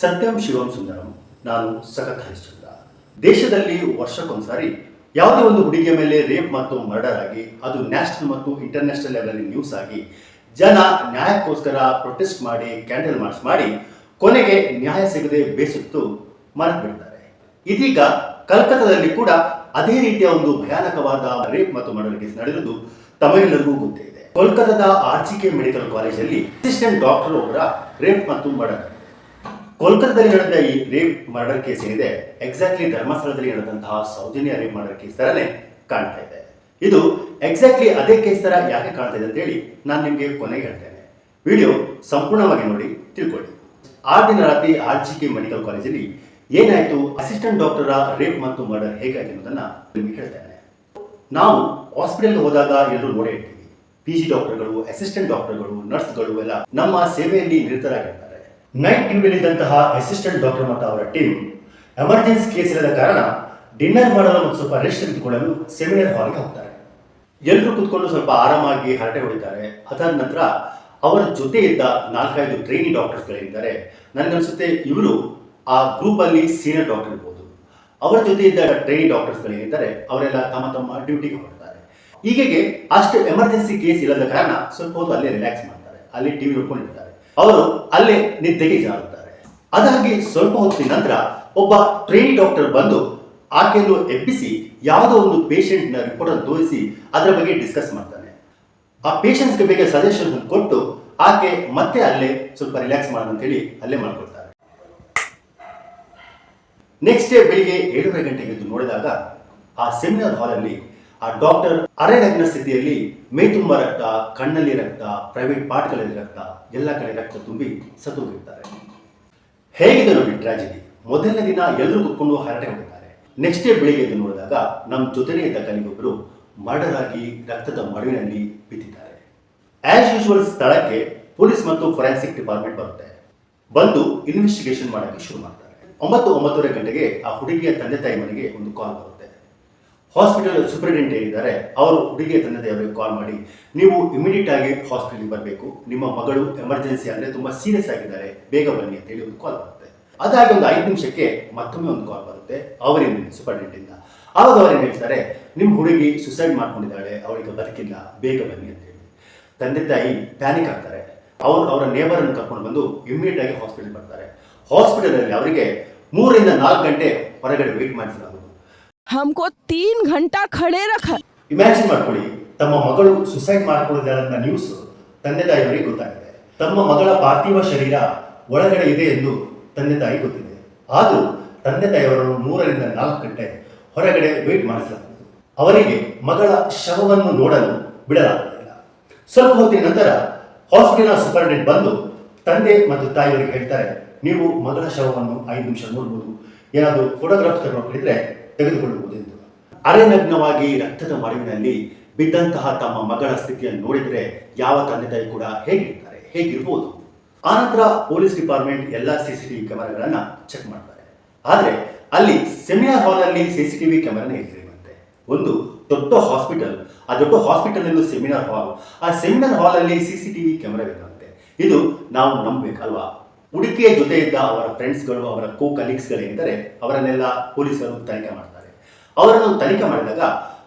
ಸತ್ಯಂ ಶಿವಂ ಸುಂದರಂ. ನಾನು ಸಖತ್ ಹರಿಶ್ಚಂದ್ರ. ದೇಶದಲ್ಲಿ ವರ್ಷಕ್ಕೊಂದ್ಸಾರಿ ಯಾವುದೇ ಒಂದು ಹುಡುಗಿಯ ಮೇಲೆ ರೇಪ್ ಮತ್ತು ಮರ್ಡರ್ ಆಗಿ, ಅದು ನ್ಯಾಷನಲ್ ಮತ್ತು ಇಂಟರ್ನ್ಯಾಷನಲ್ ಲೆವೆಲ್ ನ್ಯೂಸ್ ಆಗಿ, ಜನ ನ್ಯಾಯಕ್ಕೋಸ್ಕರ ಪ್ರೊಟೆಸ್ಟ್ ಮಾಡಿ, ಕ್ಯಾಂಡಲ್ ಮಾರ್ಚ್ ಮಾಡಿ, ಕೊನೆಗೆ ನ್ಯಾಯ ಸಿಗದೆ ಬೇಸತ್ತು ಮರಕ್ ಬಿಡ್ತಾರೆ. ಇದೀಗ ಕಲ್ಕತ್ತಾದಲ್ಲಿ ಕೂಡ ಅದೇ ರೀತಿಯ ಒಂದು ಭಯಾನಕವಾದ ರೇಪ್ ಮತ್ತು ಮರ್ಡರ್ ಕೇಸ್ ನಡೆದಿರುವುದು ತಮಗೆಲ್ಲರಿಗೂ ಗೊತ್ತೇ ಇದೆ. ಕೋಲ್ಕತ್ತಾದ ಆರ್ ಜಿ ಕೆ ಮೆಡಿಕಲ್ ಕಾಲೇಜಲ್ಲಿ ಅಸಿಸ್ಟೆಂಟ್ ಡಾಕ್ಟರ್ ಒಬ್ಬರ ರೇಪ್ ಮತ್ತು ಮರ್ಡರ್. ಕೋಲ್ಕತ್ತಾದಲ್ಲಿ ನಡೆದ ಈ ರೇಪ್ ಮರ್ಡರ್ ಕೇಸ್ ಏನಿದೆ ಎಕ್ಸಾಕ್ಟ್ಲಿ ಧರ್ಮಸ್ಥಳದಲ್ಲಿ ನಡೆದಂತಹ ಸೌಜನ್ಯ ರೇಪ್ ಮರ್ಡರ್ ಕೇಸ್ ತರನೇ ಕಾಣ್ತಾ ಇದೆ. ಇದು ಎಕ್ಸಾಕ್ಟ್ಲಿ ಅದೇ ಕೇಸ್ ತರ ಯಾಕೆ ಕಾಣ್ತಾ ಇದೆ ಅಂತೇಳಿ ನಾನು ನಿಮಗೆ ಕೊನೆಗೆ ಹೇಳ್ತೇನೆ. ವಿಡಿಯೋ ಸಂಪೂರ್ಣವಾಗಿ ನೋಡಿ, ತಿಳ್ಕೊಳ್ಳಿ. ಆ ದಿನ ರಾತ್ರಿ ಆರ್ ಜಿ ಕೆ ಮೆಡಿಕಲ್ ಕಾಲೇಜಲ್ಲಿ ಏನಾಯ್ತು, ಅಸಿಸ್ಟೆಂಟ್ ಡಾಕ್ಟರ ರೇಪ್ ಮತ್ತು ಮರ್ಡರ್ ಹೇಗಾಯ್ತು ಅನ್ನೋದನ್ನ ನಿಮಗೆ ಹೇಳ್ತೇನೆ. ನಾವು ಹಾಸ್ಪಿಟಲ್ ಹೋದಾಗ ಎಲ್ಲರೂ ನೋಡೇ ಇರ್ತೀವಿ. ಪಿ ಜಿ ಡಾಕ್ಟರ್ಗಳು, ಅಸಿಸ್ಟೆಂಟ್ ಡಾಕ್ಟರ್ಗಳು, ನರ್ಸ್ಗಳು ಎಲ್ಲ ನಮ್ಮ ಸೇವೆಯಲ್ಲಿ ನಿರತರಾಗಿರ್ತಾರೆ. ನೈಟ್ ಡ್ಯೂಟಿಯಲ್ಲಿದ್ದಂತಹ ಅಸಿಸ್ಟೆಂಟ್ ಡಾಕ್ಟರ್ ಮತ್ತು ಅವರ ಟೀಮ್ ಎಮರ್ಜೆನ್ಸಿ ಕೇಸ್ ಇಲ್ಲದ ಕಾರಣ ಡಿನ್ನರ್ ಮಾಡಲು ಮತ್ತು ಸ್ವಲ್ಪ ರೆಸ್ಟ್ ತೆಗೆದುಕೊಳ್ಳಲು ಸೆಮಿನಾರ್ ಹಾಲ್ಗೆ ಹೋಗ್ತಾರೆ. ಎಲ್ಲರೂ ಕೂತ್ಕೊಂಡು ಸ್ವಲ್ಪ ಆರಾಮಾಗಿ ಹರಟೆ ಹೊಡಿತಾರೆ. ಅದಾದ ನಂತರ ಅವರ ಜೊತೆ ಇದ್ದ ನಾಲ್ಕೈದು ಟ್ರೈನಿ ಡಾಕ್ಟರ್ಸ್ಗಳಿದ್ದಾರೆ ನನಗನ್ಸುತ್ತೆ ಇವರು ಆ ಗ್ರೂಪಲ್ಲಿ ಸೀನಿಯರ್ ಡಾಕ್ಟರ್ ಇರ್ಬೋದು. ಅವರ ಜೊತೆ ಇದ್ದ ಟ್ರೈನಿ ಡಾಕ್ಟರ್ಸ್ಗಳೇನಿದ್ದಾರೆ ಅವರೆಲ್ಲ ತಮ್ಮ ತಮ್ಮ ಡ್ಯೂಟಿಗೆ ಹೊರಡ್ತಾರೆ. ಹೀಗೆ ಅಷ್ಟು ಎಮರ್ಜೆನ್ಸಿ ಕೇಸ್ ಇಲ್ಲದ ಕಾರಣ ಸ್ವಲ್ಪ ಹೊತ್ತು ಅಲ್ಲೇ ರಿಲ್ಯಾಕ್ಸ್ ಮಾಡ್ತಾರೆ. ಅಲ್ಲಿ ಟಿವಿ ನೋಡ್ಕೊಂಡಿರ್ತಾರೆ. ಅವರು ಅಲ್ಲೇ ನಿದ್ದೆಗೆ ಜಾರುತ್ತಾರೆ. ಅದಾಗಿ ಸ್ವಲ್ಪ ಹೊತ್ತಿನ ನಂತರ ಒಬ್ಬ ಟ್ರೈನಿ ಡಾಕ್ಟರ್ ಬಂದು ಆಕೆಯನ್ನು ಎಬ್ಬಿಸಿ ಯಾವುದೋ ಒಂದು ಪೇಷಂಟ್ನ ರಿಪೋರ್ಟ್ ತೋರಿಸಿ ಅದರ ಬಗ್ಗೆ ಡಿಸ್ಕಸ್ ಮಾಡ್ತಾನೆ. ಆ ಪೇಷಂಟ್ಸ್ಗೆ ಬಗ್ಗೆ ಸಜೆಷನ್ ಕೊಟ್ಟು ಆಕೆ ಮತ್ತೆ ಅಲ್ಲೇ ಸ್ವಲ್ಪ ರಿಲ್ಯಾಕ್ಸ್ ಹೇಳಿ ಅಲ್ಲೇ ಮಾಡ್ಕೊಳ್ತಾರೆ. ನೆಕ್ಸ್ಟ್ ಡೇ ಬೆಳಿಗ್ಗೆ ಏಳೂವರೆ ಗಂಟೆಗೆ ಎದ್ದು ನೋಡಿದಾಗ ಆ ಸೆಮಿನಾರ್ ಹಾಲಲ್ಲಿ ಆ ಡಾಕ್ಟರ್ ಅರೆನಗ್ನ ಸ್ಥಿತಿಯಲ್ಲಿ ಮೈ ತುಂಬ ರಕ್ತ, ಕಣ್ಣಲ್ಲಿ ರಕ್ತ ಪ್ರೈವೇಟ್ ಪಾರ್ಟ್ಗಳಲ್ಲಿ ರಕ್ತ, ಎಲ್ಲ ಕಡೆ ರಕ್ತ ತುಂಬಿ ಸತ್ತೋಗಿರ್ತಾರೆ. ಹೇಗಿದೆ ನೋಡಿ ಟ್ರಾಜಿಡಿ ಮೊದಲನೇ ದಿನ ಎಲ್ಲರೂ ಕುತ್ಕೊಂಡು ಹರಟೆ ಹೊಡಿತಾರೆ ನೆಕ್ಸ್ಟ್ ಡೇ ಬೆಳಿಗ್ಗೆ ಎದ್ದು ನೋಡಿದಾಗ ನಮ್ಮ ಜೊತೆನೇ ಇದ್ದ ಕಲಿಗೊಬ್ಬರು ಮರ್ಡರ್ ಆಗಿ ರಕ್ತದ ಮಡುವಿನಲ್ಲಿ ಬಿದ್ದಿದ್ದಾರೆ. ಆಸ್ ಯೂಶುವಲ್ ಸ್ಥಳಕ್ಕೆ ಪೊಲೀಸ್ ಮತ್ತು ಫೊರೆನ್ಸಿಕ್ ಡಿಪಾರ್ಟ್ಮೆಂಟ್ ಬರುತ್ತೆ. ಬಂದು ಇನ್ವೆಸ್ಟಿಗೇಷನ್ ಮಾಡೋಕ್ಕೆ ಶುರು ಮಾಡ್ತಾರೆ. ಒಂಬತ್ತು, ಒಂಬತ್ತೂವರೆ ಗಂಟೆಗೆ ಆ ಹುಡುಗಿಯ ತಂದೆ ತಾಯಿ ಮನೆಗೆ ಒಂದು ಕಾಲ್ ಬರುತ್ತೆ. ಹಾಸ್ಪಿಟಲ್ ಸೂಪರಿಂಟೆಂಡೆಂಟ್ ಏನಿದ್ದಾರೆ ಅವರು ಹುಡುಗಿಯ ತಂದೆ ಅವರಿಗೆ ಕಾಲ್ ಮಾಡಿ, ನೀವು ಇಮಿಡಿಯೇಟ್ ಆಗಿ ಹಾಸ್ಪಿಟಲ್ಗೆ ಬರಬೇಕು. ನಿಮ್ಮ ಮಗಳು ಎಮರ್ಜೆನ್ಸಿ ಅಂದರೆ ತುಂಬ ಸೀರಿಯಸ್ ಆಗಿದ್ದಾರೆ. ಬೇಗ ಬನ್ನಿ ಅಂತೇಳಿ ಒಂದು ಕಾಲ್ ಬರುತ್ತೆ. ಅದಾಗಿ ಒಂದು ಐದು ನಿಮಿಷಕ್ಕೆ ಮತ್ತೊಮ್ಮೆ ಒಂದು ಕಾಲ್ ಬರುತ್ತೆ. ಅವರಿಂದ ಸೂಪರಿಂಟೆಂಡೆಂಟಿಂದ ಆವಾಗ ಅವರೇನು ಹೇಳ್ತಾರೆ, ನಿಮ್ಮ ಹುಡುಗಿ ಸುಸೈಡ್ ಮಾಡ್ಕೊಂಡಿದ್ದಾಳೆ. ಅವಳಿಗೆ ಬದುಕಿಲ್ಲ ಬೇಗ ಬನ್ನಿ ಅಂತ ಹೇಳಿ. ತಂದೆ ತಾಯಿ ಪ್ಯಾನಿಕ್ ಆಗ್ತಾರೆ. ಅವರು ಅವರ ನೇಬರನ್ನು ಕರ್ಕೊಂಡು ಬಂದು ಇಮಿಡಿಯೇಟ್ ಆಗಿ ಹಾಸ್ಪಿಟಲ್ ಬರ್ತಾರೆ. ಹಾಸ್ಪಿಟಲಲ್ಲಿ ಅವರಿಗೆ ಮೂರರಿಂದ ನಾಲ್ಕು ಗಂಟೆ ಹೊರಗಡೆ ವೇಟ್ ಮಾಡಿಸಲಾಗುವುದು हमको तीन घंटा खड़े रखा ಇಮ್ಯಾಜಿನ್ ಮಾಡ್ಕೊಳ್ಳಿ ತಮ್ಮ ಮಗಳು ಸುಸೈಡ್ ಮಾಡ್ಕೊಂಡಿದ್ದಾಳೆ ಅನ್ನೋ ನ್ಯೂಸ್ ತಂದೆ ತಾಯಿಯವರಿಗೆ ಗೊತ್ತಾಗಿದೆ ತಮ್ಮ ಮಗಳ ಪಾರ್ಥಿವ ಶರೀರ ಒಳಗಡೆ ಇದೆ ಎಂದು ತಂದೆ ತಾಯಿ ಗೊತ್ತಿದೆ ಆದರೂ ತಂದೆ ತಾಯಿಯವರನ್ನು ಮೂರರಿಂದ ನಾಲ್ಕು ಗಂಟೆ ಹೊರಗಡೆ ವೇಟ್ ಮಾಡಿಸಲಾಗುವುದು ಅವರಿಗೆ ಮಗಳ ಶವವನ್ನು ನೋಡಲು ಬಿಡಲಾಗುವುದಿಲ್ಲ ಸ್ವಲ್ಪ ಹೊತ್ತಿನ ನಂತರ ಹಾಸ್ಪಿಟಲ್ನ ಸೂಪರಿಂಟೆಂಡೆಂಟ್ ಬಂದು ತಂದೆ ಮತ್ತು ತಾಯಿಯವರಿಗೆ ಹೇಳ್ತಾರೆ ನೀವು ಮಗಳ ಶವವನ್ನು ಐದು ನಿಮಿಷ ನೋಡ್ಬೋದು ಏನಾದರೂ ಫೋಟೋಗ್ರಾಫ್ ತಗೊಂಡಿದ್ರೆ ತೆಗೆದುಕೊಳ್ಳಬಹುದು ಎಂದು ಅರೆನಗ್ನವಾಗಿ ರಕ್ತದ ಮರವಿನಲ್ಲಿ ಬಿದ್ದಂತಹ ತಮ್ಮ ಮಗಳ ಸ್ಥಿತಿಯನ್ನು ನೋಡಿದರೆ ಯಾವ ತಂದೆ ತಾಯಿ ಕೂಡ ಹೇಗಿರ್ತಾರೆ ಹೇಗಿರ್ಬೋದು? ಆನಂತರ ಪೊಲೀಸ್ ಡಿಪಾರ್ಟ್ಮೆಂಟ್ ಎಲ್ಲ ಸಿ ಸಿ ಟಿವಿ ಕ್ಯಾಮೆರಾಗಳನ್ನ ಚೆಕ್ ಮಾಡ್ತಾರೆ. ಆದರೆ ಅಲ್ಲಿ ಸೆಮಿನಾರ್ ಹಾಲಲ್ಲಿ ಸಿ ಸಿ ಟಿವಿ ಕ್ಯಾಮೆರಾನೇ ಇರ್ತಿರುವಂತೆ ಒಂದು ದೊಡ್ಡ ಹಾಸ್ಪಿಟಲ್, ಆ ದೊಡ್ಡ ಹಾಸ್ಪಿಟಲ್ ಎಂದು ಸೆಮಿನಾರ್ ಹಾಲ್, ಆ ಸೆಮಿನಾರ್ ಹಾಲಲ್ಲಿ ಸಿ ಸಿ ಟಿವಿ ಕ್ಯಾಮೆರಾ ಇದು ನಾವು ನಂಬಬೇಕಲ್ವಾ? ಹುಡುಗಿಯ ಜೊತೆ ಇದ್ದ ಅವರ ಫ್ರೆಂಡ್ಸ್ಗಳು ಅವರ ಕೋ ಕಲೀಗ್ಸ್ಗಳೇನಿದ್ದಾರೆ ಅವರನ್ನೆಲ್ಲ ಪೊಲೀಸರು ತನಿಖೆ ಮಾಡ್ತಾರೆ. ಅವರನ್ನು ತನಿಖೆ ಮಾಡಿದಾಗ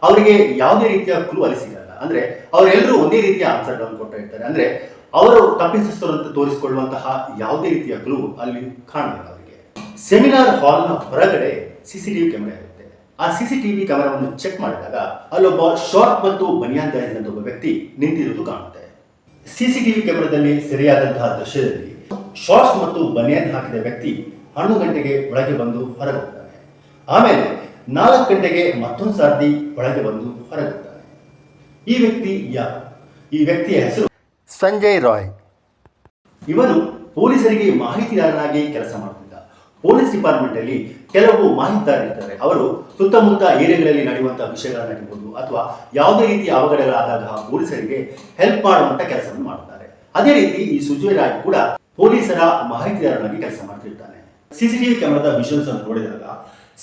ಅವರಿಗೆ ಯಾವುದೇ ರೀತಿಯ ಕ್ಲೂ ಅಲ್ಲಿ ಸಿಗಲ್ಲ. ಅಂದ್ರೆ ಅವರೆಲ್ಲರೂ ಒಂದೇ ರೀತಿಯ ಆನ್ಸರ್ಗಳನ್ನು ಕೊಟ್ಟಿರ್ತಾರೆ ಅಂದ್ರೆ ಅವರು ತಪ್ಪಿಸಿಸ್ತರು ಅಂತ ತೋರಿಸಿಕೊಳ್ಳುವಂತಹ ಯಾವುದೇ ರೀತಿಯ ಕ್ಲೂ ಅಲ್ಲಿ ಕಾಣಲಿಲ್ಲ ಅವರಿಗೆ. ಸೆಮಿನಾರ್ ಹಾಲ್ನ ಹೊರಗಡೆ ಸಿಸಿಟಿವಿ ಕ್ಯಾಮೆರಾ ಇರುತ್ತೆ. ಆ ಸಿಸಿಟಿವಿ ಕ್ಯಾಮೆರಾವನ್ನು ಚೆಕ್ ಮಾಡಿದಾಗ ಅಲ್ಲೊಬ್ಬ ಶಾರ್ಟ್ ಮತ್ತು ಬನಿಯಾನ್ ಒಬ್ಬ ವ್ಯಕ್ತಿ ನಿಂತಿರುವುದು ಕಾಣುತ್ತೆ. ಸಿಸಿಟಿವಿ ಕ್ಯಾಮೆರಾದಲ್ಲಿ ಸೆರೆಯಾದಂತಹ ದೃಶ್ಯದಲ್ಲಿ ಶಾರ್ಟ್ಸ್ ಮತ್ತು ಬನಿಯನ್ ಹಾಕಿದ ವ್ಯಕ್ತಿ ಹನ್ನೊಂದು ಗಂಟೆಗೆ ಒಳಗೆ ಬಂದು ಹೊರಗುತ್ತಾನೆ. ಆಮೇಲೆ ನಾಲ್ಕು ಗಂಟೆಗೆ ಮತ್ತೊಂದು ಸಾರ್ತಿ ಒಳಗೆ ಬಂದು ಹೊರಗುತ್ತಾನೆ. ಈ ವ್ಯಕ್ತಿ ಯಾರು? ಈ ವ್ಯಕ್ತಿಯ ಹೆಸರು? ಸಂಜಯ್ ರಾಯ್. ಇವನು ಪೊಲೀಸರಿಗೆ ಮಾಹಿತಿದಾರನಾಗಿ ಕೆಲಸ ಮಾಡುತ್ತಿದ್ದ. ಪೊಲೀಸ್ ಡಿಪಾರ್ಟ್ಮೆಂಟ್ ಅಲ್ಲಿ ಕೆಲವು ಮಾಹಿತಿದಾರರಿರ್ತಾರೆ ಅವರು ಸುತ್ತಮುತ್ತ ಏರಿಯಾಗಳಲ್ಲಿ ನಡೆಯುವಂತಹ ವಿಷಯಗಳನ್ನಾಗಿರ್ಬೋದು ಅಥವಾ ಯಾವುದೇ ರೀತಿಯ ಅವಘಡಗಳಾದಾಗ ಪೊಲೀಸರಿಗೆ ಹೆಲ್ಪ್ ಮಾಡುವಂತ ಕೆಲಸವನ್ನು ಮಾಡುತ್ತಾರೆ. ಅದೇ ರೀತಿ ಈ ಸುಜಯ್ ರಾಯ್ ಕೂಡ ಪೊಲೀಸರ ಮಾಹಿತಿದಾರನಾಗಿ ಕೆಲಸ ಮಾಡ್ತಿರ್ತಾನೆ. ಸಿಸಿಟಿವಿ ಕ್ಯಾಮೆರಾದ ವಿಷನ್ಸ್ ಅನ್ನು ನೋಡಿದಾಗ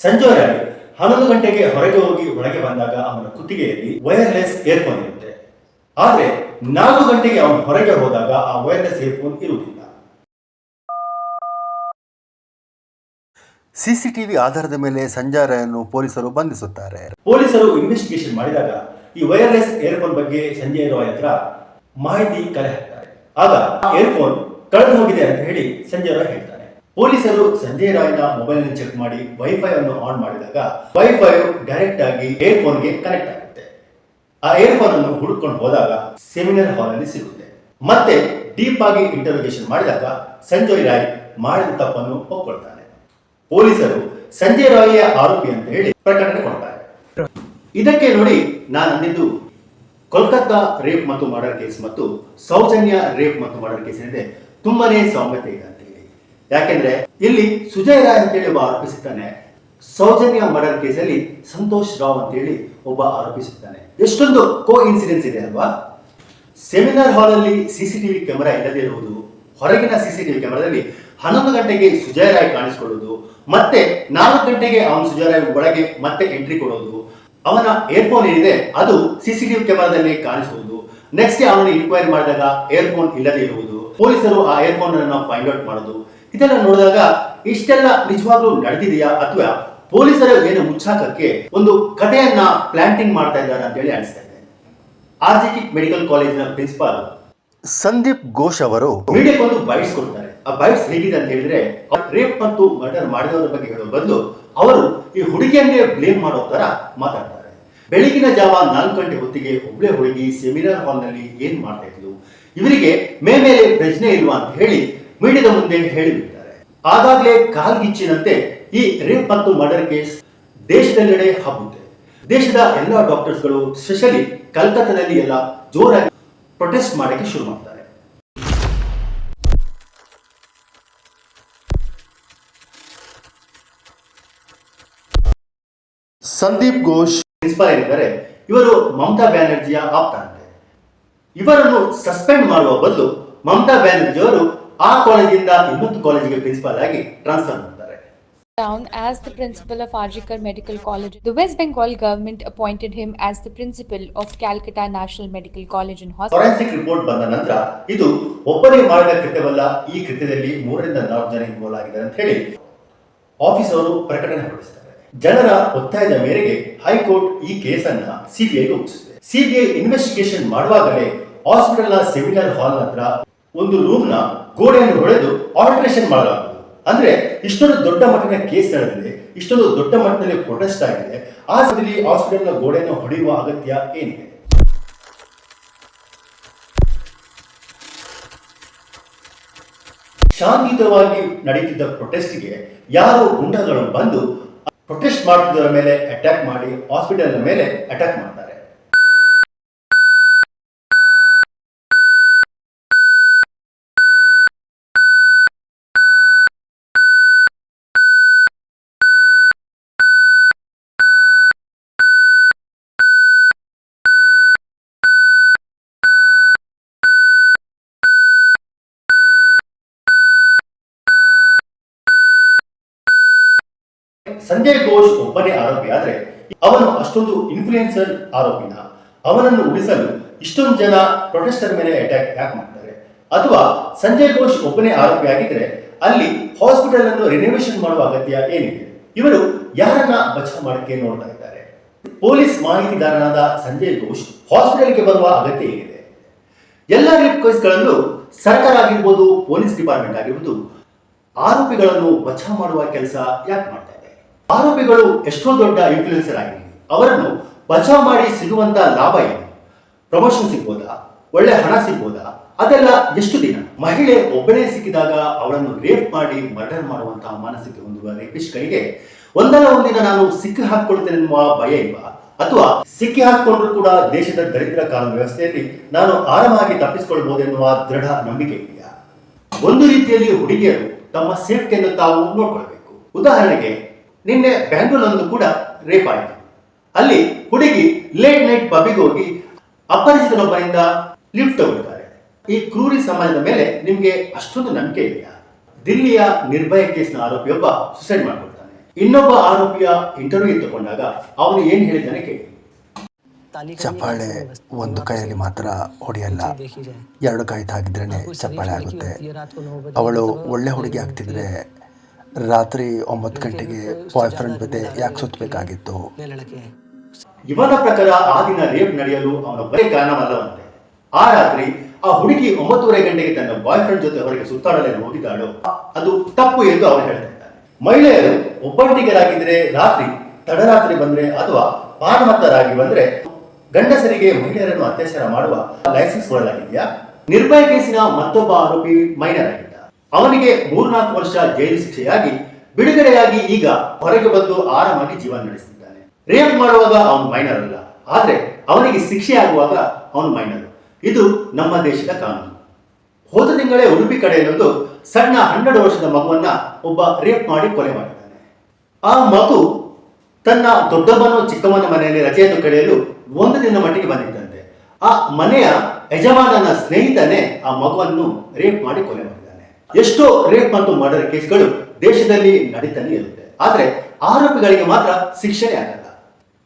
ಸಂಜಯ್ ರಾಯ್ ಹನ್ನೊಂದು ಗಂಟೆಗೆ ಹೊರಗೆ ಹೋಗಿ ಒಳಗೆ ಬಂದಾಗ ಅವನ ಕುತ್ತಿಗೆಯಲ್ಲಿ ವೈರ್ಲೆಸ್ ಏರ್ಫೋನ್ ಇರುತ್ತೆ. ಆದ್ರೆ ನಾಲ್ಕು ಗಂಟೆಗೆ ಅವನು ಹೊರಗೆ ಹೋದಾಗ ಆ ವೈರ್ಲೆಸ್ ಏರ್ಫೋನ್ ಇರುವುದಿಲ್ಲ. ಸಿಸಿಟಿವಿ ಆಧಾರದ ಮೇಲೆ ಸಂಜಾರಯನ್ನು ಪೊಲೀಸರು ಬಂಧಿಸುತ್ತಾರೆ. ಪೊಲೀಸರು ಇನ್ವೆಸ್ಟಿಗೇಷನ್ ಮಾಡಿದಾಗ ಈ ವೈರ್ಲೆಸ್ ಏರ್ಫೋನ್ ಬಗ್ಗೆ ಸಂಜಯ್ ರಾಯ್ ಹತ್ರ ಮಾಹಿತಿ ಕಲೆ ಹಾಕ್ತಾರೆ. ಆಗ ಏರ್ಫೋನ್ ಕಳೆದು ಹೋಗಿದೆ ಅಂತ ಹೇಳಿ ಸಂಜಯ್ ರಾಯ್ ಹೇಳ್ತಾರೆ. ಪೊಲೀಸರು ಸಂಜಯ್ ರಾಯ್ನ ಮೊಬೈಲ್ ಅನ್ನು ಚೆಕ್ ಮಾಡಿ ವೈಫೈ ಅನ್ನು ಆನ್ ಮಾಡಿದಾಗ ವೈಫೈ ಡೈರೆಕ್ಟ್ ಆಗಿ ಏರ್ಫೋನ್ಗೆ ಕನೆಕ್ಟ್ ಆಗುತ್ತೆ. ಆ ಏರ್ಫೋನ್ ಅನ್ನು ಹುಡುಕೊಂಡು ಹೋದಾಗ ಸೆಮಿನಾರ್ ಹಾಲ್ ಅಲ್ಲಿ ಸಿಗುತ್ತೆ. ಮತ್ತೆ ಡೀಪ್ ಆಗಿ ಇಂಟರೋಗೇಷನ್ ಮಾಡಿದಾಗ ಸಂಜಯ್ ರಾಯ್ ಮಾಡಿದ ತಪ್ಪನ್ನು ಒಪ್ಕೊಳ್ತಾನೆ. ಪೊಲೀಸರು ಸಂಜಯ್ ರಾಯ್ಯ ಆರೋಪಿ ಅಂತ ಹೇಳಿ ಪ್ರಕಟಣೆ ಕೊಡ್ತಾರೆ. ಇದಕ್ಕೆ ನೋಡಿ ನಾನು ಅಂದಿದ್ದು ಕೋಲ್ಕತ್ತಾ ರೇಪ್ ಮತ್ತು ಮರ್ಡರ್ ಕೇಸ್ ಮತ್ತು ಸೌಜನ್ಯ ರೇಪ್ ಮತ್ತು ಮರ್ಡರ್ ಕೇಸಿನಿದೆ ತುಂಬಾನೇ ಸಾಮ್ಯತೆ ಇದೆ ಅಂತ ಹೇಳಿ. ಯಾಕೆಂದ್ರೆ ಇಲ್ಲಿ ಸುಜಯ್ ರಾಯ್ ಅಂತೇಳಿ ಒಬ್ಬ ಆರೋಪಿಸುತ್ತಾನೆ ಸೌಜನ್ಯ ಮರ್ಡರ್ ಕೇಸಲ್ಲಿ ಸಂತೋಷ್ ರಾವ್ ಅಂತೇಳಿ ಒಬ್ಬ ಆರೋಪಿಸುತ್ತಾನೆ ಎಷ್ಟೊಂದು ಕೋ ಇನ್ಸಿಡೆನ್ಸ್ ಇದೆ ಅಲ್ವಾ? ಸೆಮಿನಾರ್ ಹಾಲ್ ಅಲ್ಲಿ ಸಿಸಿಟಿವಿ ಕ್ಯಾಮೆರಾ ಇಲ್ಲದೆ ಇರುವುದು, ಹೊರಗಿನ ಸಿಸಿಟಿವಿ ಕ್ಯಾಮೆರಾದಲ್ಲಿ ಹನ್ನೊಂದು ಗಂಟೆಗೆ ಸುಜಯ್ ರಾಯ್ ಕಾಣಿಸಿಕೊಳ್ಳುವುದು ಮತ್ತೆ ನಾಲ್ಕು ಗಂಟೆಗೆ ಅವನು ಸುಜಯ್ ರಾಯ್ ಒಳಗೆ ಮತ್ತೆ ಎಂಟ್ರಿ ಕೊಡೋದು, ಅವನ ಏರ್ಫೋನ್ ಏನಿದೆ ಅದು ಸಿಸಿಟಿವಿ ಕ್ಯಾಮೆರಾದಲ್ಲಿ ಕಾಣಿಸುವುದು ನೆಕ್ಸ್ಟ್ ಅವನು ಇನ್ಕ್ವೈರಿ ಮಾಡಿದಾಗ ಏರ್ಫೋನ್ ಇಲ್ಲದೆ ಇರುವುದು. ಪೊಲೀಸರು ಆ ಏರ್ಫೋನ್ ಅನ್ನು ಫೈಂಡ್ ಔಟ್ ಮಾಡುದು ಇದೆಲ್ಲ ನೋಡಿದಾಗ ಇಷ್ಟೆಲ್ಲ ನಿಜವಾಗ್ಲೂ ನಡೆದಿದೆಯಾ ಅಥವಾ ಪೊಲೀಸರು ಏನು ಮುಚ್ಚಾಕಕ್ಕೆ ಒಂದು ಕಥೆಯನ್ನ ಪ್ಲಾಂಟಿಂಗ್ ಮಾಡ್ತಾ ಇದ್ದಾರೆ ಅಂತ ಹೇಳಿ ಅನಿಸ್ತಾ ಇದೆ. ಆರ್ ಜಿ ಮೆಡಿಕಲ್ ಕಾಲೇಜಿನ ಪ್ರಿನ್ಸಿಪಾಲ್ ಸಂದೀಪ್ ಘೋಷ್ ಅವರು ಮೀಡಿಯಾಕ್ಕೆ ಒಂದು ಬೈಟ್ಸ್ ಕೊಡ್ತಾರೆ. ಆ ಬೈಟ್ಸ್ ಹೇಗಿದೆ ಅಂತ ಹೇಳಿದ್ರೆ ರೇಪ್ ಮತ್ತು ಮರ್ಡರ್ ಮಾಡಿದವರ ಬಗ್ಗೆ ಹೇಳೋ ಬದಲು ಅವರು ಈ ಹುಡುಗಿಯನ್ನೇ ಬ್ಲೇಮ್ ಮಾಡೋ ತರ ಮಾತಾಡ್ತಾರೆ. ಬೆಳಗಿನ ಜಾವ ನಾಲ್ಕು ಗಂಟೆ ಹೊತ್ತಿಗೆ ಒಬ್ಳೆ ಹುಡುಗಿ ಸೆಮಿನಾರ್ ಹಾಲ್ನಲ್ಲಿ ಏನ್ ಮಾಡ್ತಾ ಇದ್ಲು? ಇವರಿಗೆ ಮೇ ಮೇಲೆ ಪ್ರಶ್ನೆ ಇಲ್ವಾ ಅಂತ ಹೇಳಿ ಮೀಡಿಯಾದ ಮುಂದೆ ಹೇಳಿಬಿಡ್ತಾರೆ. ಆಗಾಗಲೇ ಕಾಲ್ಗಿಚ್ಚಿನಂತೆ ಈ ರೇಪ್ ಮತ್ತು ಮರ್ಡರ್ ಕೇಸ್ ದೇಶದೆಲ್ಲೆಡೆ ಹಬ್ಬುತ್ತೆ. ದೇಶದ ಎಲ್ಲ ಡಾಕ್ಟರ್ಸ್ಗಳು, ಸ್ಪೆಷಲಿ ಕಲ್ಕತ್ತಾದಲ್ಲಿ ಎಲ್ಲ ಜೋರಾಗಿ ಪ್ರೊಟೆಸ್ಟ್ ಮಾಡಕ್ಕೆ ಶುರು ಮಾಡ್ತಾರೆ. ಸಂದೀಪ್ ಘೋಷ್ ಪ್ರಿನ್ಸಿಪಾಲ್ ಏನಿದ್ದಾರೆ ಇವರು ಮಮತಾ ಬ್ಯಾನರ್ಜಿಯ ಆಪ್ತ ಅಂತೆ ಇವರನ್ನು ಸಸ್ಪೆಂಡ್ ಮಾಡುವ ಬದಲು ಮಮತಾ ಬ್ಯಾನರ್ಜಿ ಅವರು ಆ ಕಾಲೇಜಿಂದ ಇನ್ನೊಂದು ಕಾಲೇಜಿಗೆ ಪ್ರಿನ್ಸಿಪಾಲ್ ಆಗಿ ಟ್ರಾನ್ಸ್ಫರ್ ಮಾಡ್ತಾರೆ down as the principal of Arjikar Medical College. The West Bengal government appointed him as the principal of Calcutta National Medical College and Hospital. Forensic report ಬಂದ ನಂತರ ಇದು ಒಬ್ಬನೇ ಮಾಡಿದ ಕೃತ್ಯವಲ್ಲ ಈ ಕೃತ್ಯದಲ್ಲಿ ಮೂರರಿಂದ ನಾಲ್ಕು ಜನ ಇನ್ವಾಲ್ವ್ ಆಗಿದ್ದಾರೆ ಅಂತ ಹೇಳಿ ಆಫೀಸ್ ಅವರು ಪ್ರಕಟಣೆ ಹೊರಡಿಸ್ತಾರೆ ಜನರ ಒತ್ತಾಯದ ಮೇರೆಗೆ ಹೈಕೋರ್ಟ್ ಈ ಕೇಸನ್ನ ಸಿಬಿಐಗೆ ಒಪ್ಪಿಸಿದೆ ಸಿಬಿಐ ಇನ್ವೆಸ್ಟಿಗೇಷನ್ ಮಾಡುವಾಗಲೇ ಹಾಸ್ಪಿಟಲ್ನ ಸೆಮಿನಾರ್ ಹಾಲ್ ಹತ್ರ ಒಂದು ರೂಮ್ನ ಗೋಡೆಯನ್ನು ಹೊಡೆದು ಆಲ್ಟ್ರೇಷನ್ ಮಾಡಲಾಗುವುದು ಅಂದ್ರೆ ಇಷ್ಟೊಂದು ದೊಡ್ಡ ಮಟ್ಟದ ಕೇಸ್ ನಡೆದಿದೆ, ಇಷ್ಟೊಂದು ದೊಡ್ಡ ಮಟ್ಟದಲ್ಲಿ ಪ್ರೊಟೆಸ್ಟ್ ಆಗಿದೆ, ಆ ಸಮಯದಲ್ಲಿ ಹಾಸ್ಪಿಟಲ್ನ ಗೋಡೆಯನ್ನು ಹೊಡೆಯುವ ಅಗತ್ಯ ಏನಿದೆ? ಶಾಂತಿಯುತವಾಗಿ ನಡೀತಿದ್ದ ಪ್ರೊಟೆಸ್ಟ್ಗೆ ಯಾರು ಗುಂಡಗಳು ಬಂದು ಪ್ರೊಟೆಸ್ಟ್ ಮಾಡ್ತಿದ್ದವರ ಮೇಲೆ ಅಟ್ಯಾಕ್ ಮಾಡಿ ಹಾಸ್ಪಿಟಲ್ನ ಮೇಲೆ ಅಟ್ಯಾಕ್ ಮಾಡ್ತಾರೆ. ಸಂಜಯ್ ಘೋಷ್ ಒಬ್ಬನೇ ಆರೋಪಿ, ಆದ್ರೆ ಅವನು ಅಷ್ಟೊಂದು ಇನ್ಫ್ಲೂಯೆನ್ಸರ್ ಆರೋಪಿನ. ಅವನನ್ನು ಉಳಿಸಲು ಇಷ್ಟೊಂದು ಜನ ಪ್ರೊಟೆಸ್ಟರ್ ಮೇಲೆ ಅಟ್ಯಾಕ್ ಯಾಕೆ ಮಾಡ್ತಾರೆ? ಅಥವಾ ಸಂಜಯ್ ಘೋಷ್ ಒಬ್ಬನೇ ಆರೋಪಿ ಆಗಿದ್ರೆ ಅಲ್ಲಿ ಹಾಸ್ಪಿಟಲ್ ಅನ್ನು ರಿನೋವೇಷನ್ ಮಾಡುವ ಅಗತ್ಯ ಏನಿದೆ? ಇವರು ಯಾರನ್ನ ಬಚಾವ್ ಮಾಡಕ್ಕೆ ನೋಡ್ತಾ ಇದ್ದಾರೆ? ಪೊಲೀಸ್ ಮಾಹಿತಿದಾರನಾದ ಸಂಜಯ್ ಘೋಷ್ ಹಾಸ್ಪಿಟಲ್ಗೆ ಬರುವ ಅಗತ್ಯ ಏನಿದೆ? ಎಲ್ಲ ರಿಕ್ವೆಸ್ಟ್ಗಳನ್ನು ಸರ್ಕಾರ ಆಗಿರ್ಬೋದು, ಪೊಲೀಸ್ ಡಿಪಾರ್ಟ್ಮೆಂಟ್ ಆಗಿರ್ಬೋದು, ಆರೋಪಿಗಳನ್ನು ಬಚಾವ್ ಮಾಡುವ ಕೆಲಸ ಯಾಕೆ ಮಾಡ್ತಾ ಇದೆ ಆರೋಪಿಗಳು ಎಷ್ಟೋ ದೊಡ್ಡ ಇನ್ಫ್ಲೂಯೆನ್ಸರ್ ಆಗಿದೆ ಅವರನ್ನು ಬಚಾವ್ ಮಾಡಿ ಸಿಗುವಂತ ಲಾಭ ಏನು ಪ್ರಮೋಷನ್ ಸಿಗ್ಬೋದಾ? ಒಳ್ಳೆ ಹಣ ಸಿಗ್ಬೋದಾ? ಅದೆಲ್ಲ ಎಷ್ಟು ದಿನ? ಮಹಿಳೆ ಒಬ್ಬನೇ ಸಿಕ್ಕಿದಾಗ ಅವಳನ್ನು ರೇಪ್ ಮಾಡಿ ಮರ್ಡರ್ ಮಾಡುವಂತಹ ಮಾನಸಿಕ ಹೊಂದುವ ರೇಪಿಸ್ಟ್ಗಳಿಗೆ ಒಂದಲ್ಲ ಒಂದಿನ ನಾನು ಸಿಕ್ಕಿ ಹಾಕೊಳ್ತೇನೆ ಎನ್ನುವ ಭಯ ಇಲ್ವಾ? ಅಥವಾ ಸಿಕ್ಕಿ ಹಾಕೊಂಡ್ರು ಕೂಡ ದೇಶದ ದರಿದ್ರ ಕಾನೂನು ವ್ಯವಸ್ಥೆಯಲ್ಲಿ ನಾನು ಆರಾಮಾಗಿ ತಪ್ಪಿಸಿಕೊಳ್ಬಹುದೆನ್ನುವ ದೃಢ ನಂಬಿಕೆ ಇದೆಯಾ? ಒಂದು ರೀತಿಯಲ್ಲಿ ಹುಡುಗಿಯರು ತಮ್ಮ ಸೇಫ್ಟಿಯನ್ನು ತಾವು ನೋಡ್ಕೊಳ್ಬೇಕು. ಉದಾಹರಣೆಗೆ ನಿನ್ನೆ ಬ್ಯಾಂಗ್ಳೂರ್ನಲ್ಲೂ ಕೂಡ ರೇಪ್ ಆಯಿತು. ಅಲ್ಲಿ ಹುಡುಗಿ ಲೇಟ್ ನೈಟ್ ಪಬ್ಗೆ ಹೋಗಿ ಅಪರಿಚಿತನೊಬ್ಬರಿಂದ ಲಿಫ್ಟ್ ತಗೊಳ್ತಾರೆ ಈ ಕ್ರೂರಿ ಸಮಾಜದ ಮೇಲೆ ನಿಮಗೆ ಅಷ್ಟೊಂದು ನಂಬಿಕೆ ಇದೆಯಾ? ದಿಲ್ಲಿಯ ನಿರ್ಭಯ ಕೇಸ್ನ ಆರೋಪಿಯೊಬ್ಬ ಸುಸೈಡ್ ಮಾಡ್ಕೊಳ್ತಾನೆ. ಇನ್ನೊಬ್ಬ ಆರೋಪಿಯ ಇಂಟರ್ವ್ಯೂ ತಗೊಂಡಾಗ ಅವನು ಏನು ಹೇಳಿದ್ದಾನೆ ಕೇಳಿ. ಚಪ್ಪಾಳೆ ಒಂದು ಕೈಯಲ್ಲಿ ಮಾತ್ರ ಹೊಡೆಯಲ್ಲ. ಎರಡು ಕೈ ತಾಗಿದ್ರೇ ಚಪ್ಪಾಳೆ ಆಗುತ್ತೆ. ಅವಳು ಒಳ್ಳೆ ಹುಡುಗಿ ಆಗ್ತಿದ್ರೆ ರಾತ್ರಿ ಒಂಬತ್ತು ಗಂಟೆಗೆ ಬಾಯ್ ಫ್ರೆಂಡ್ ಜೊತೆ ಯಾಕೆ ಸುತ್ತಬೇಕಾಗಿತ್ತು ಇವನ ಪ್ರಕಾರ ಆ ದಿನ ರೇಪ್ ನಡೆಯಲು ಅವನೊಬ್ಬರೇ ಕಾರಣವಲ್ಲವಂತೆ. ಆ ರಾತ್ರಿ ಆ ಹುಡುಗಿ ಒಂಬತ್ತೂವರೆ ಗಂಟೆಗೆ ತನ್ನ ಬಾಯ್ ಫ್ರೆಂಡ್ ಜೊತೆ ಹೊರಗೆ ಸುತ್ತಾಡಲೇ ಹೋಗಿದ್ದಾಳು ಅದು ತಪ್ಪು ಎಂದು ಅವನು ಹೇಳ್ತಾ ಇದ್ದಾನೆ ಮಹಿಳೆಯರು ಒಬ್ಬಂಟಿಗರಾಗಿದ್ರೆ ರಾತ್ರಿ ತಡರಾತ್ರಿ ಬಂದ್ರೆ ಅಥವಾ ಪಾನಮತ್ತರಾಗಿ ಬಂದ್ರೆ ಗಂಡಸರಿಗೆ ಮಹಿಳೆಯರನ್ನು ಅತ್ಯಾಚಾರ ಮಾಡುವ ಲೈಸೆನ್ಸ್ ಕೊಡಲಾಗಿದೆಯಾ? ನಿರ್ಭಯ ಕೇಸಿನ ಮತ್ತೊಬ್ಬ ಆರೋಪಿ ಮೈನರ್ ಆಗಿದ್ದ ಅವನಿಗೆ ಮೂರ್ನಾಲ್ಕು ವರ್ಷ ಜೈಲು ಶಿಕ್ಷೆಯಾಗಿ ಬಿಡುಗಡೆಯಾಗಿ ಈಗ ಹೊರಗೆ ಬಂದು ಆರಾಮಾಗಿ ಜೀವನ ನಡೆಸುತ್ತಿದ್ದಾನೆ ರೇಪ್ ಮಾಡುವಾಗ ಅವನು ಮೈನರ್ ಅಲ್ಲ. ಆದರೆ ಅವನಿಗೆ ಶಿಕ್ಷೆ ಆಗುವಾಗ ಅವನು ಮೈನರ್ ಇದು ನಮ್ಮ ದೇಶದ ಕಾನೂನು. ಹೋದ ತಿಂಗಳೇ ಉಡುಪಿ ಕಡೆಯಲ್ಲೊಂದು ಸಣ್ಣ ಹನ್ನೆರಡು ವರ್ಷದ ಮಗುವನ್ನ ಒಬ್ಬ ರೇಪ್ ಮಾಡಿ ಕೊಲೆ ಮಾಡಿದ್ದಾನೆ. ಆ ಮಗು ತನ್ನ ದೊಡ್ಡಮ್ಮನ ಚಿಕ್ಕಮ್ಮನ ಮನೆಯಲ್ಲಿ ರಜೆಯನ್ನು ಕಳೆಯಲು ಒಂದು ದಿನ ಮಟ್ಟಿಗೆ ಬಂದಿದ್ದಂತೆ. ಆ ಮನೆಯ ಯಜಮಾನನ ಸ್ನೇಹಿತನೇ ಆ ಮಗುವನ್ನು ರೇಪ್ ಮಾಡಿ ಕೊಲೆ ಮಾಡಿದ್ದಾನೆ. ಎಷ್ಟೋ ರೇಪ್ ಮತ್ತು ಮರ್ಡರ್ ಕೇಸ್ಗಳು ದೇಶದಲ್ಲಿ ನಡೀತಾನೆ ಇರುತ್ತೆ. ಆದ್ರೆ ಆರೋಪಿಗಳಿಗೆ ಮಾತ್ರ ಶಿಕ್ಷೆ ಆಗಲ್ಲ.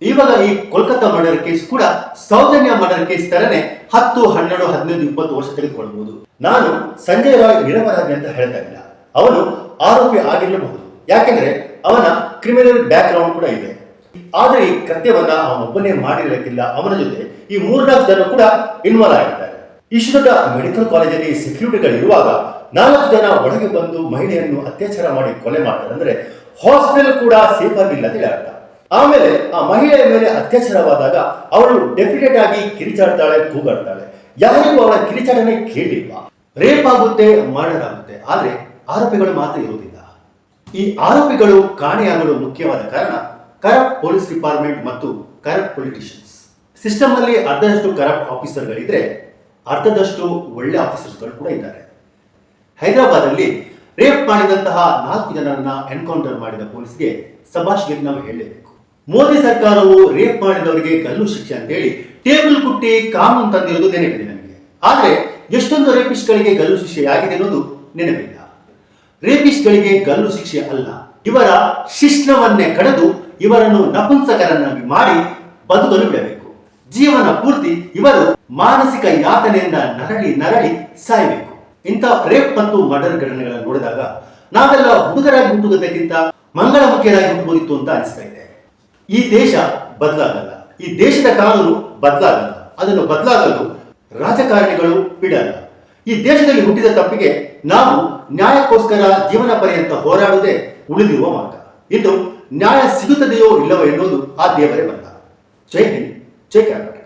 ಇವಾಗ ಈ ಕೋಲ್ಕತ್ತಾ ಮರ್ಡರ್ ಕೇಸ್ ಕೂಡ ಸೌಜನ್ಯ ಮರ್ಡರ್ ಕೇಸ್ ತರನೇ ಹತ್ತು, ಹನ್ನೆರಡು, ಹದಿನೈದು, ಇಪ್ಪತ್ತು ವರ್ಷ ತೆಗೆದುಕೊಳ್ಬಹುದು. ನಾನು ಸಂಜಯ್ ರಾಯ್ ನಿರಪರಾಧಿ ಅಂತ ಹೇಳ್ತಾ ಇಲ್ಲ. ಅವನು ಆರೋಪಿ ಆಗಿರಬಹುದು ಯಾಕೆಂದ್ರೆ ಅವನ ಕ್ರಿಮಿನಲ್ ಬ್ಯಾಕ್ ಗ್ರೌಂಡ್ ಕೂಡ ಇದೆ. ಆದ್ರೆ ಈ ಕೃತ್ಯವನ್ನ ಅವನೊಬ್ಬನೇ ಮಾಡಿರಲಿಕ್ಕಿಲ್ಲ. ಅವನ ಜೊತೆ ಈ ಮೂರ್ನಾಲ್ಕು ಜನ ಕೂಡ ಇನ್ವಾಲ್ವ್ ಆಗಿದ್ದಾರೆ. ದೊಡ್ಡ ಮೆಡಿಕಲ್ ಕಾಲೇಜಲ್ಲಿ ಸೆಕ್ಯೂರಿಟಿಗಳು ಇರುವಾಗ ನಾಲ್ಕು ಜನ ಒಳಗೆ ಬಂದು ಮಹಿಳೆಯನ್ನು ಅತ್ಯಾಚಾರ ಮಾಡಿ ಕೊಲೆ ಮಾಡ್ತಾರೆ. ಅಂದ್ರೆ ಹಾಸ್ಟೆಲ್ ಕೂಡ ಸೇಫ್ ಆಗಿಲ್ಲ ಅಂತ ಹೇಳಿ ಅರ್ಥ ಆಮೇಲೆ ಆ ಮಹಿಳೆಯ ಮೇಲೆ ಅತ್ಯಾಚಾರವಾದಾಗ ಅವಳು ಡೆಫಿನೆಟ್ ಆಗಿ ಕಿರಿಚಾಡ್ತಾಳೆ, ಕೂಗಾಡ್ತಾಳೆ. ಯಾರಿಗೂ ಅವಳ ಕಿರಿಚಾಡನೆ ಕೇಳಿಲ್ವಾ? ರೇಪ್ ಆಗುತ್ತೆ ಮರ್ಡರ್ ಆಗುತ್ತೆ ಆದ್ರೆ ಆರೋಪಿಗಳು ಮಾತ್ರ ಇರುವುದಿಲ್ಲ. ಈ ಆರೋಪಿಗಳು ಕಾಣೆಯಾಗಲು ಮುಖ್ಯವಾದ ಕಾರಣ ಕರಪ್ಟ್ ಪೊಲೀಸ್ ಡಿಪಾರ್ಟ್ಮೆಂಟ್ ಮತ್ತು ಕರಪ್ಟ್ ಪೊಲಿಟಿಷಿಯನ್ಸ್. ಸಿಸ್ಟಮ್ ಅಲ್ಲಿ ಅರ್ಧದಷ್ಟು ಕರಪ್ಟ್ ಆಫೀಸರ್ಗಳಿದ್ರೆ ಅರ್ಧದಷ್ಟು ಒಳ್ಳೆ ಆಫೀಸರ್ಸ್ಗಳು ಕೂಡ ಇದ್ದಾರೆ. ಹೈದರಾಬಾದ್ ಅಲ್ಲಿ ರೇಪ್ ಮಾಡಿದಂತಹ ನಾಲ್ಕು ಜನರನ್ನ ಎನ್ಕೌಂಟರ್ ಮಾಡಿದ ಪೊಲೀಸ್ಗೆ ಸಭಾಷ್ಗೆ ನಾವು ಹೇಳಲೇಬೇಕು. ಮೋದಿ ಸರ್ಕಾರವು ರೇಪ್ ಮಾಡಿದವರಿಗೆ ಗಲ್ಲು ಶಿಕ್ಷೆ ಅಂತ ಹೇಳಿ ಟೇಬಲ್ ಕುಟ್ಟಿ ಕಾನೂನು ತಂದಿರೋದು ನೆನಪಿದೆ ನನಗೆ ಆದ್ರೆ ಎಷ್ಟೊಂದು ರೇಪಿಸ್ಟ್ಗಳಿಗೆ ಗಲ್ಲು ಶಿಕ್ಷೆ ಆಗಿದೆ ಅನ್ನೋದು ನೆನಪಿಲ್ಲ. ರೇಪಿಸ್ಟ್ಗಳಿಗೆ ಗಲ್ಲು ಶಿಕ್ಷೆ ಅಲ್ಲ, ಇವರ ಶಿಶ್ನವನ್ನೇ ಕಡದು ಇವರನ್ನು ನಪುಂಸಕರನ್ನಾಗಿ ಮಾಡಿ ಬದುಕಲು ಬಿಡಬೇಕು. ಜೀವನ ಪೂರ್ತಿ ಇವರು ಮಾನಸಿಕ ಯಾತನೆಯಿಂದ ನರಳಿ ನರಳಿ ಸಾಯಬೇಕು. ಇಂಥ ರೇಪ್ ಮತ್ತು ಮರ್ಡರ್ ಘಟನೆಗಳನ್ನು ನೋಡಿದಾಗ ನಾವೆಲ್ಲ ಹುಡುಗರಾಗಿ ಹುಟ್ಟುವುದಕ್ಕಿಂತ ಮಂಗಳಮುಖಿಯರಾಗಿ ಹುಟ್ಟುಬೋದಿತ್ತು ಅಂತ ಅನಿಸ್ತಾ ಇದೆ. ಈ ದೇಶ ಬದಲಾಗಲ್ಲ. ಈ ದೇಶದ ಕಾನೂನು ಬದಲಾಗಲ್ಲ. ಅದನ್ನು ಬದಲಾಗಲು ರಾಜಕಾರಣಿಗಳು ಬಿಡಲ್ಲ. ಈ ದೇಶದಲ್ಲಿ ಹುಟ್ಟಿದ ತಪ್ಪಿಗೆ ನಾವು ನ್ಯಾಯಕ್ಕೋಸ್ಕರ ಜೀವನ ಪರ್ಯಂತ ಹೋರಾಡುವುದೇ ಉಳಿದಿರುವ ಮಾರ್ಗ. ಇನ್ನು ನ್ಯಾಯ ಸಿಗುತ್ತದೆಯೋ ಇಲ್ಲವೋ ಎನ್ನುವುದು ಆ ದೇವರೇ ಬಂದ. ಜೈ ಹಿಂದ್, ಜೈ ಕರ್ನಾಟಕ.